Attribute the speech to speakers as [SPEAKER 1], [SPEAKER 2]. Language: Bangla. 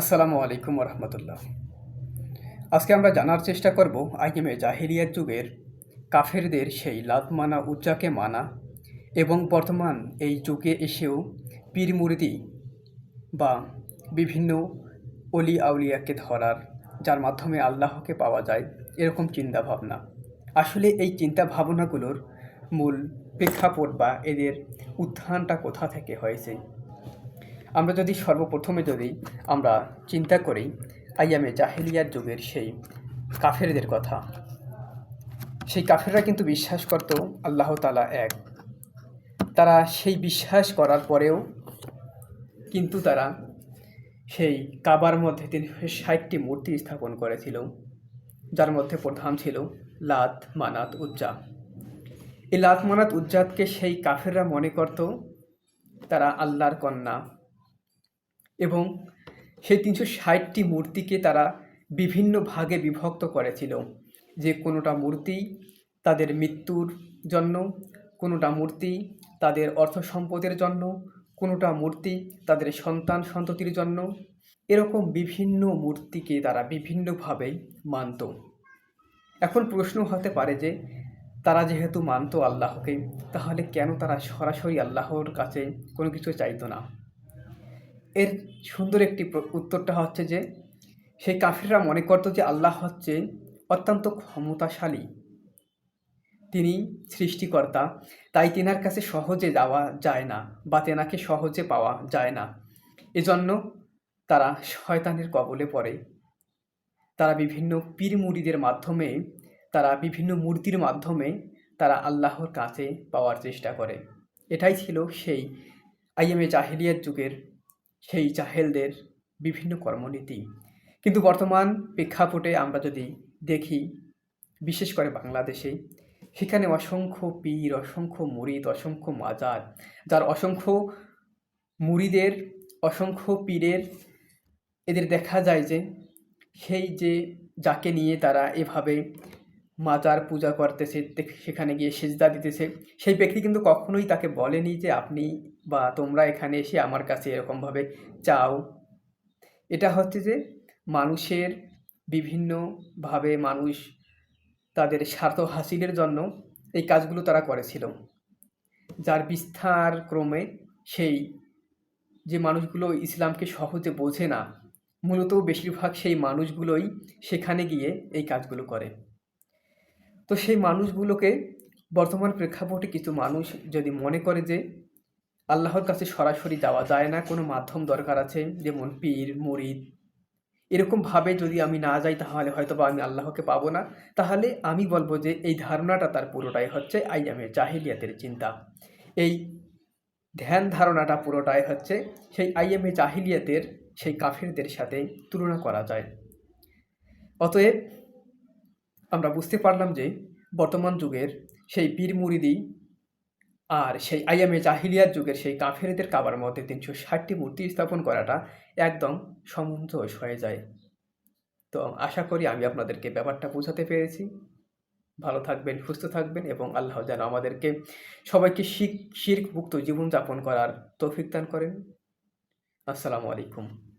[SPEAKER 1] আসসালামু আলাইকুম রহমতুল্লাহ আজকে আমরা জানার চেষ্টা করব আইএমএ জাহিরিয়ার যুগের কাফেরদের সেই লাত মানা, উজ্জাকে মানা এবং বর্তমান এই যুগে এসেও পীর মুরিদি বা বিভিন্ন অলি আউলিয়াকে ধরার, যার মাধ্যমে আল্লাহকে পাওয়া যায় এরকম চিন্তা ভাবনা আসলে এই চিন্তা ভাবনাগুলোর মূল প্রেক্ষাপট বা এদের উত্থানটা কোথা থেকে হয়েছে? আমরা যদি সর্বপ্রথমে যদি আমরা চিন্তা করি আইয়ামে জাহেলিয়ার যুগের সেই কাফেরদের কথা। সেই কাফেররা কিন্তু বিশ্বাস করত আল্লাহ তালা এক। তারা সেই বিশ্বাস করার পরেও কিন্তু তারা সেই কাবার মধ্যে তিনি ষাটটি মূর্তি স্থাপন করেছিল, যার মধ্যে প্রধান ছিল লাত মানাত উজ্জা। এই লাত মানাত উজ্জাতকে সেই কাফেররা মনে করত, তারা আল্লাহর কন্যা। এবং সেই তিনশো ষাটটি মূর্তিকে তারা বিভিন্ন ভাগে বিভক্ত করেছিল। যে কোনোটা মূর্তি তাদের মৃত্যুর জন্য, কোনোটা মূর্তি তাদের অর্থ সম্পদের জন্য, কোনোটা মূর্তি তাদের সন্তান সন্ততির জন্য, এরকম বিভিন্ন মূর্তিকে তারা বিভিন্নভাবে মানত। এখন প্রশ্ন হতে পারে যে, তারা যেহেতু মানত আল্লাহকে, তাহলে কেন তারা সরাসরি আল্লাহর কাছে কোনো কিছু চাইতো না? এর সুন্দর একটি উত্তরটা হচ্ছে যে, সেই কাফিররা মনে করতো যে আল্লাহ হচ্ছে অত্যন্ত ক্ষমতাশালী। তিনি সৃষ্টিকর্তা, তাই তেনার কাছে সহজে যাওয়া যায় না বা তেনাকে সহজে পাওয়া যায় না। এজন্য তারা শয়তানের কবলে পড়ে। তারা বিভিন্ন পীর মুড়িদের মাধ্যমে, তারা বিভিন্ন মূর্তির মাধ্যমে তারা আল্লাহর কাছে পাওয়ার চেষ্টা করে। এটাই ছিল সেই আইএমএ জাহিলিয়াত যুগের সেই জাহেলদের বিভিন্ন কর্মনীতি। কিন্তু বর্তমান প্রেক্ষাপটে আমরা যদি দেখি, বিশেষ করে বাংলাদেশে, সেখানে অসংখ্য পীর, অসংখ্য মুরিদ, অসংখ্য মাজার, যার অসংখ্য মুরিদের, অসংখ্য পীরের এদের দেখা যায় যে, সেই যে যাকে নিয়ে তারা এভাবে মাজার পূজা করতেছে, সেখানে গিয়ে সেজদা দিতেছে, সেই ব্যক্তি কিন্তু কখনোই তাকে বলেনি যে আপনি বা তোমরা এখানে এসে আমার কাছে এরকমভাবে চাও। এটা হচ্ছে যে মানুষের বিভিন্নভাবে মানুষ তাদের স্বার্থ হাসিলের জন্য এই কাজগুলো তারা করেছিল। যার বিস্তার ক্রমে সেই যে মানুষগুলো ইসলামকে সহজে বোঝে না, মূলত বেশিরভাগ সেই মানুষগুলোই সেখানে গিয়ে এই কাজগুলো করে। তো সেই মানুষগুলোকে বর্তমান প্রেক্ষাপটে কিছু মানুষ যদি মনে করে যে আল্লাহর কাছে সরাসরি যাওয়া যায় না, কোনো মাধ্যম দরকার আছে? যেমন পীর, মুরিদ। এরকমভাবে যদি আমি না যাই, তাহলে হয়তো বা আমি আল্লাহকে পাবো না। তাহলে আমি বলব যে, এই ধারণাটা তার পুরোটাই হচ্ছে আইয়ামের জাহিলিয়াতের চিন্তা। এই ধ্যান ধারণাটা পুরোটাই হচ্ছে সেই আইএমএ জাহিলিয়াতের, সেই কাফেরদের সাথে তুলনা করা যায়। অতএব আমরা বুঝতে পারলাম যে, বর্তমান যুগের সেই বীর মুরিদি আর সেই আইএমএ জাহিলিয়ার যুগের সেই কাফেরদের কাবার মধ্যে তিনশো ষাটটি মূর্তি স্থাপন করাটা একদম সমঞ্জস হয়ে যায়। তো আশা করি আমি আপনাদেরকে ব্যাপারটা বোঝাতে পেরেছি। ভালো থাকবেন, সুস্থ থাকবেন এবং আল্লাহ যেন আমাদেরকে সবাইকে শিখ শির্ক মুক্ত জীবনযাপন করার তৌফিক দান করেন। আসসালামু আলাইকুম।